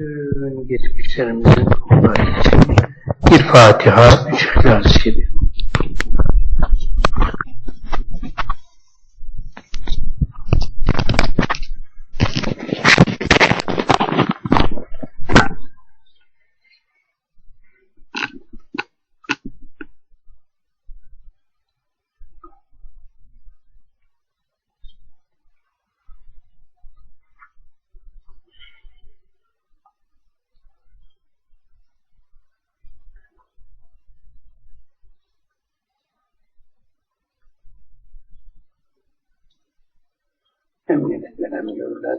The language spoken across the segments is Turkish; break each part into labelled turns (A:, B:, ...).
A: Bütün geçmişlerimizin konuları için bir Fatiha, üç İhlas-ı Emniyet görülen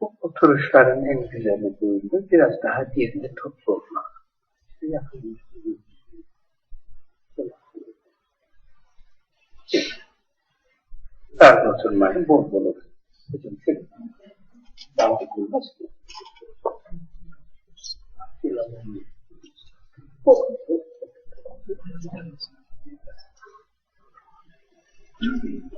A: Bu oturuşların en güzeli buydu. Biraz daha diğerinde toplu olmak. İşte yakın Darda oturmayın, bol bol olur. Hocam şöyle. Darda olmaz ki. Thank you.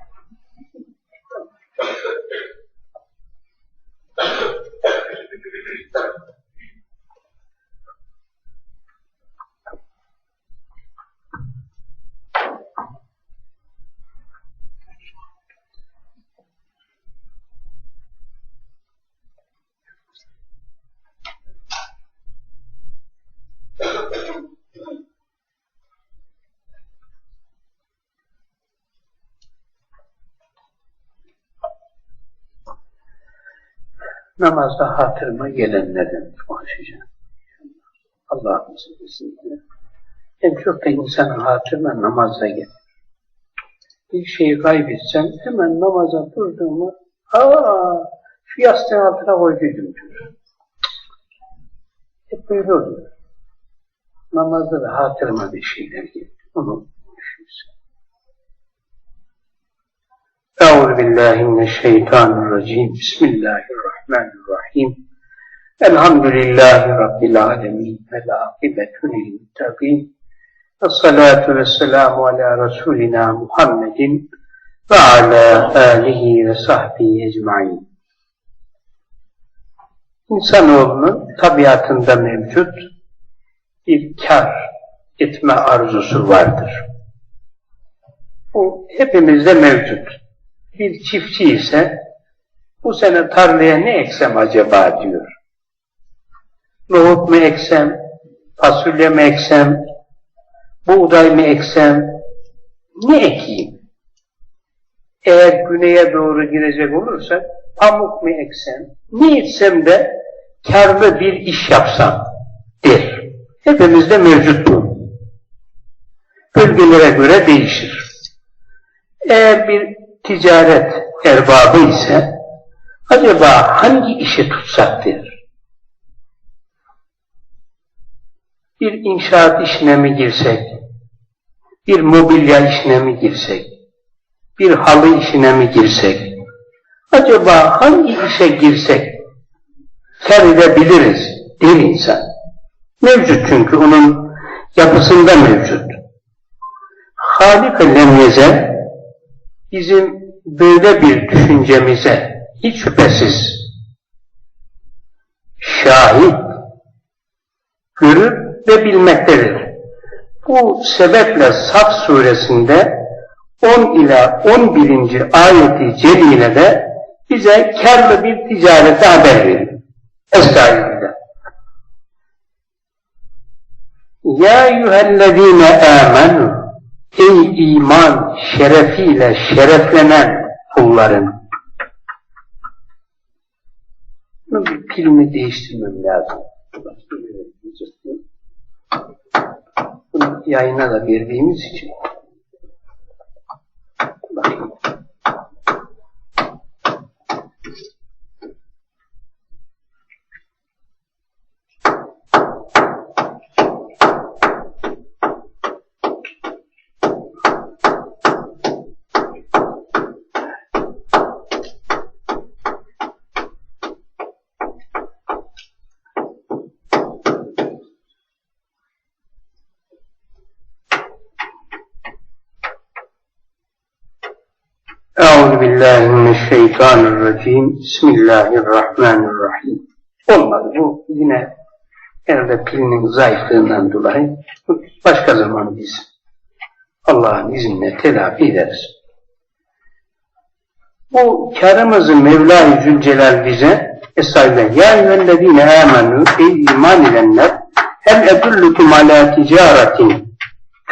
A: namazda hatırıma gelenlerden konuşacağım. Allah'ımızın izniyle. En çok da insanın hatırına namazda gelir. Bir şeyi kaybetsem hemen namaza durduğumu aa şu yastığın altına koyduydum diyor. Hep böyle oluyor. Namazda da hatırıma bir şeyler gelir. Onu düşünsün. Euzu billahi mineşşeytanirracim. Bismillahirrahmanirrahim. Elhamdülillahi Rabbil alemin. Vel akibetu lil muttaqin. Esselatu vesselamu ala Resulina Muhammedin ve ala alihi ve sahbihi ecmain. İnsanoğlunun tabiatında mevcut bir kar etme arzusu vardır. Bu hepimizde mevcut. Bir çiftçi ise bu sene tarlaya ne eksem acaba diyor. Nohut mu eksem, fasulye mi eksem, buğday mı eksem, ne ekeyim? Eğer güneye doğru girecek olursa pamuk mu eksem, ne etsem de karlı bir iş yapsam der. Hepimizde mevcut bu. Bölgelere göre değişir. Eğer bir ticaret erbabı ise acaba hangi işe tutsak der. Bir inşaat işine mi girsek, bir mobilya işine mi girsek, bir halı işine mi girsek? Acaba hangi işe girsek kar edebiliriz der insan. Mevcut çünkü onun yapısında mevcut. Halik-i bizim böyle bir düşüncemize hiç şüphesiz şahit görür ve bilmektedir. Bu sebeple Saf suresinde 10 ila 11. ayeti celilede bize karlı bir ticarete haber verir. Estağfirullah. Ya eyyühellezine amenu Ey iman şerefiyle şereflenen kulların. Pilimi değiştirmem lazım. Bunu yayına da verdiğimiz için. Euzu billahi mineşşeytanirracim. Bismillahirrahmanirrahim. Olmadı bu yine herhalde pilinin zayıflığından dolayı başka zaman biz Allah'ın izniyle telafi ederiz. Bu karımızı Mevla-i Zülcelal bize Estağfirullah. Ya eyyühellezine amenu ey iman edenler hel edullukum ala ticaretin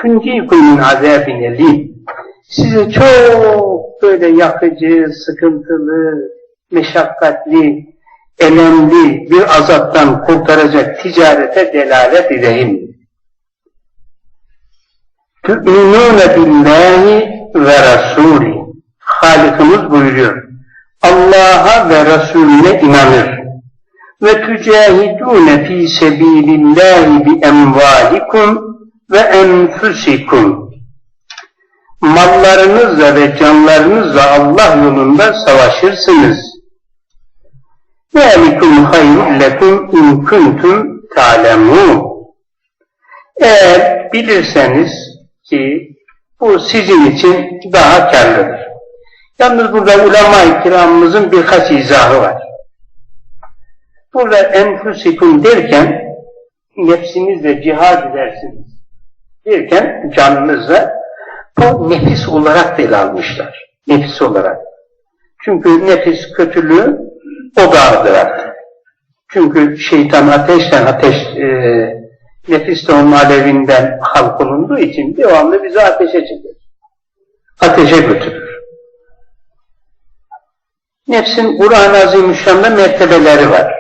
A: tunjikum min azabin elim size çok böyle yakıcı, sıkıntılı, meşakkatli, elemli bir azaptan kurtaracak ticarete delalet edeyim. Tü'minûne billahi ve rasûlih. Halikimiz buyuruyor. Allah'a ve Resulüne inanır. Ve tücahidûne fî sebîlillâhi bi emvâlikum ve enfusikum mallarınızla ve canlarınızla Allah yolunda savaşırsınız. Zelikum hayrul lekum in kuntum ta'lemun. Eğer bilirseniz ki bu sizin için daha karlıdır. Yalnız burada ulema-i kiramımızın birkaç izahı var. Burada enfusikum derken nefsinizle cihad edersiniz derken canınızla bu nefis olarak da ele almışlar. Nefis olarak. Çünkü nefis kötülüğü odağıdır artık. Çünkü şeytan ateşten ateş e, nefis de onun alevinden halk olunduğu için devamlı bizi ateşe çeker. Ateşe götürür. Nefsin Kur'an-ı Azimüşşan'da mertebeleri var.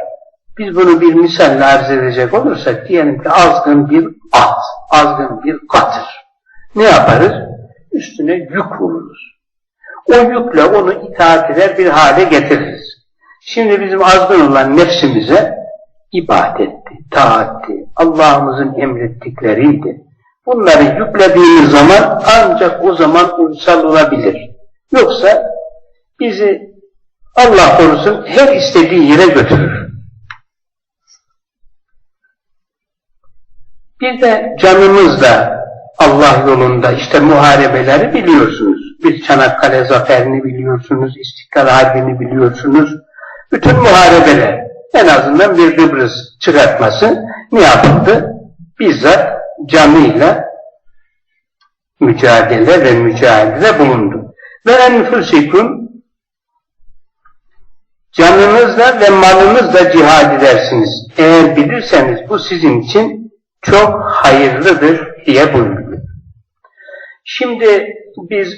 A: Biz bunu bir misalle arz edecek olursak diyelim ki azgın bir at, azgın bir katır. Ne yaparız? Üstüne yük vururuz. O yükle onu itaat eder bir hale getiririz. Şimdi bizim azgın olan nefsimize ibadetti, taatti, Allah'ımızın emrettikleriydi. Bunları yüklediğimiz zaman ancak o zaman uysal olabilir. Yoksa bizi Allah korusun her istediği yere götürür. Bir de canımızla Allah yolunda işte muharebeleri biliyorsunuz. Bir Çanakkale zaferini biliyorsunuz, İstiklal Harbi'ni biliyorsunuz. Bütün muharebeler en azından bir Kıbrıs çıkartması ne yapıldı? Bizzat canıyla mücadele ve mücadele bulundu. Ve enfusikum canınızla ve malınızla cihad edersiniz. Eğer bilirseniz bu sizin için çok hayırlıdır diye buyuruyor. Şimdi biz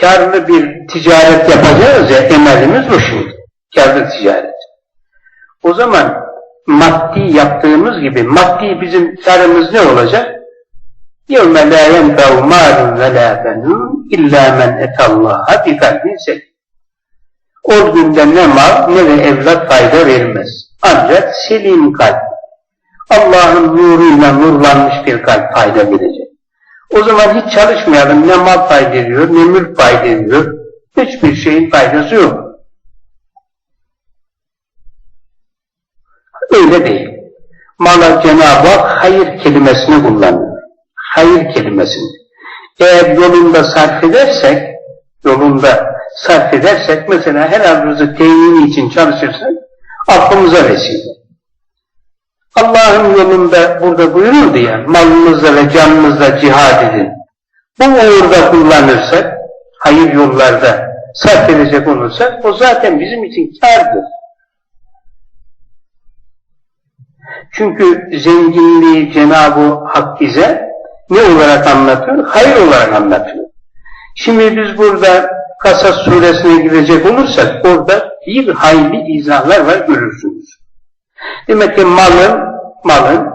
A: karlı bir ticaret yapacağız ya emelimiz bu şimdi. Karlı ticaret. O zaman maddi yaptığımız gibi maddi bizim karımız ne olacak? يَوْمَ لَا يَنْفَعُ مَالٌ وَلَا بَنُونَ اِلَّا مَنْ اَتَ اللّٰهَ بِقَلْبٍ سَلِيمٍ O günde ne mal ne de evlat fayda vermez. Ancak selim kalp, Allah'ın nuruyla nurlanmış bir kalp fayda verecek. O zaman hiç çalışmayalım. Ne mal fayda ediyor, ne mülk fayda ediyor. Hiçbir şeyin faydası yok. Öyle değil. Mala Cenab-ı Hak hayır kelimesini kullanıyor. Hayır kelimesini. Eğer yolunda sarf edersek, yolunda sarf edersek, mesela helal rızık temini için çalışırsak, aklımıza vesile. Allah'ın yolunda burada buyuruldu ya, malınızla ve canınızla cihad edin. Bu uğurda kullanırsak, hayır yollarda sarf edecek olursak, o zaten bizim için kârdır. Çünkü zenginliği Cenab-ı Hak bize ne olarak anlatıyor? Hayır olarak anlatıyor. Şimdi biz burada Kasas suresine girecek olursak orada bir hayli izahlar var görürsünüz. Demek ki malın, malın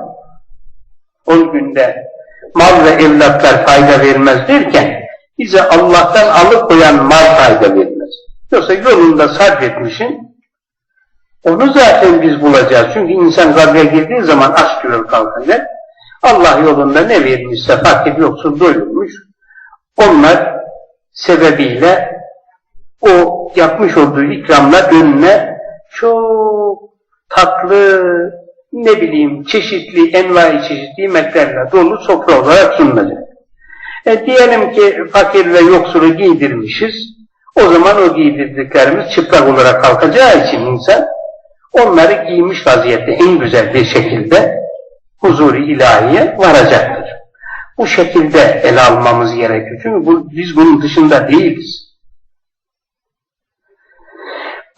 A: o günde mal ve evlatlar fayda vermez derken bize Allah'tan alıkoyan mal fayda vermez. Yoksa yolunda sarf etmişin onu zaten biz bulacağız. Çünkü insan kabre girdiği zaman aç diyor kalkacak. Allah yolunda ne vermişse fakir yoksul doyurmuş. Onlar sebebiyle o yapmış olduğu ikramla önüne çok tatlı, ne bileyim çeşitli, envai çeşitli yemeklerle dolu sofra olarak sunulacak. E diyelim ki fakir ve yoksulu giydirmişiz. O zaman o giydirdiklerimiz çıplak olarak kalkacağı için insan onları giymiş vaziyette en güzel bir şekilde huzur-i ilahiye varacaktır. Bu şekilde ele almamız gerekiyor. Çünkü bu, biz bunun dışında değiliz.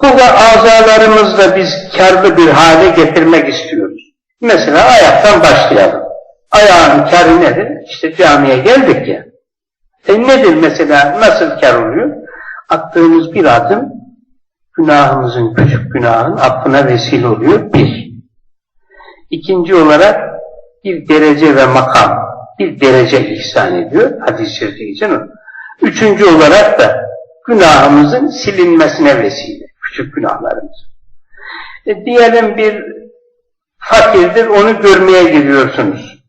A: Burada azalarımızla biz karlı bir hale getirmek istiyoruz. Mesela ayaktan başlayalım. Ayağın karı nedir? İşte camiye geldik ya. E nedir mesela? Nasıl kar oluyor? Attığımız bir adım günahımızın, küçük günahın affına vesile oluyor. Bir. İkinci olarak bir derece ve makam, bir derece ihsan ediyor. Hadis-i şerifte. Üçüncü olarak da günahımızın silinmesine vesile. Küçük günahlarımız. E, diyelim bir fakirdir, onu görmeye gidiyorsunuz.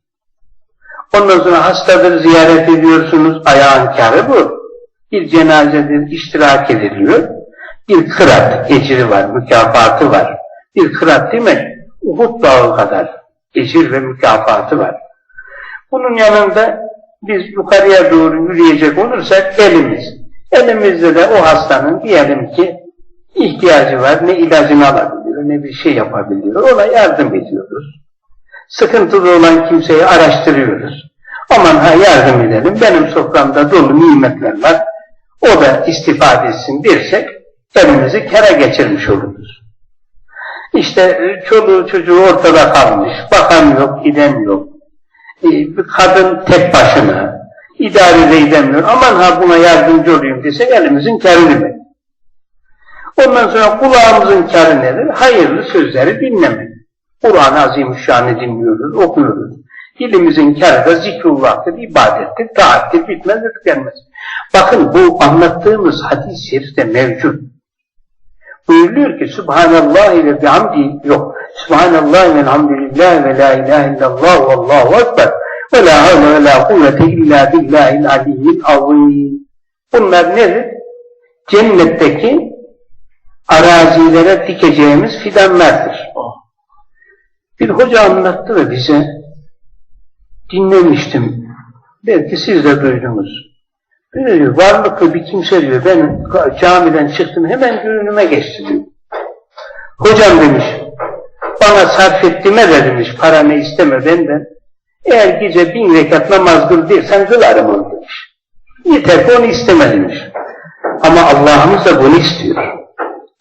A: Ondan sonra hastadır, ziyaret ediyorsunuz. Ayağın karı bu. Bir cenazedir, iştirak ediliyor. Bir kırat ecri var, mükafatı var. Bir kırat değil mi? Uhud dağı kadar ecir ve mükafatı var. Bunun yanında biz yukarıya doğru yürüyecek olursak elimiz. Elimizde de o hastanın diyelim ki ihtiyacı var. Ne ilacını alabiliyor, ne bir şey yapabiliyor. Ona yardım ediyoruz. Sıkıntılı olan kimseyi araştırıyoruz. Aman ha yardım edelim, benim soframda dolu nimetler var. O da istifade etsin dersek elimizi kere geçirmiş oluruz. İşte e, çoluğu çocuğu ortada kalmış, bakan yok, giden yok. E, bir kadın tek başına, idare de edemiyor. Aman ha buna yardımcı olayım desek elimizin kârı mi? Ondan sonra kulağımızın kârı nedir? Hayırlı sözleri dinlemek. Kur'an-ı Azimüşşan'ı dinliyoruz, okuyoruz. Dilimizin kârı da zikrullah'tır, ibadettir, taattir, bitmez, tükenmez. Bakın bu anlattığımız hadis-i şerifte mevcut. Buyuruyor ki Subhanallah ve bihamdi yok. Subhanallah ve elhamdülillah ve la ilahe illallah ve allahu ekber ve la havle ve la kuvvete illa billahil aliyyil azim. Bunlar nedir? Cennetteki arazilere dikeceğimiz fidanlardır. Bir hoca anlattı ve bize dinlemiştim. Belki siz de duydunuz. Böyle diyor, varlıklı bir kimse diyor, ben camiden çıktım hemen görünüme geçti diyor. Hocam demiş, bana sarf ettiğime de demiş, paranı isteme benden. Eğer gece bin rekat namaz kıl dersen kılarım onu demiş. Yeter ki onu isteme demiş. Ama Allah'ımız da bunu istiyor.